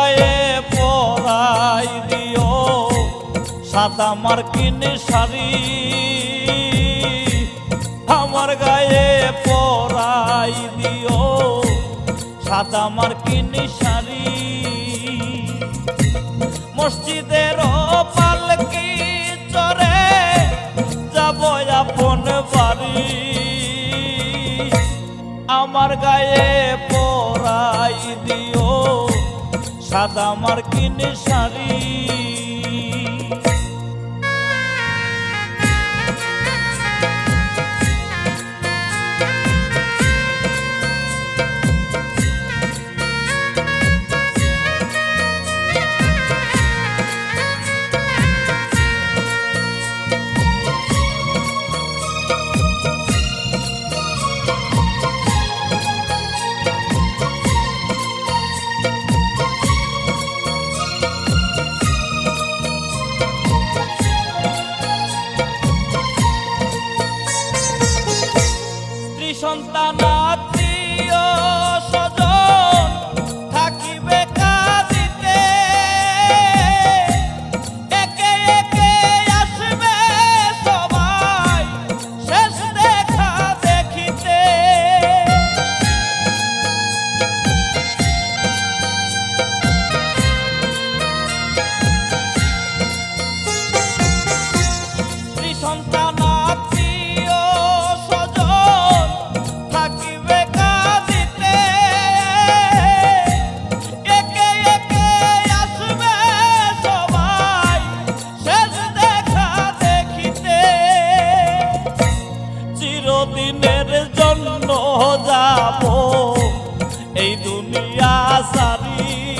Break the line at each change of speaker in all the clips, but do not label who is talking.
গায়ে পরাই দিও সাদা মার্কিন শাড়ি। আমার গায়ে পরাই দিও সাদা মার্কিন শাড়ি। মসজিদের পালকি চরে যাব আপন বাড়ি। আমার গায়ে সাদা মার্কিন শাড়ি। Fontana. sari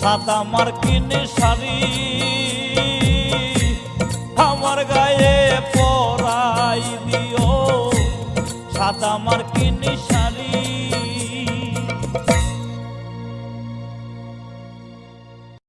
সাদা মার্কিনে শাড়ি। আমার গায়ে পরাই দিও। সাদা মার্কিন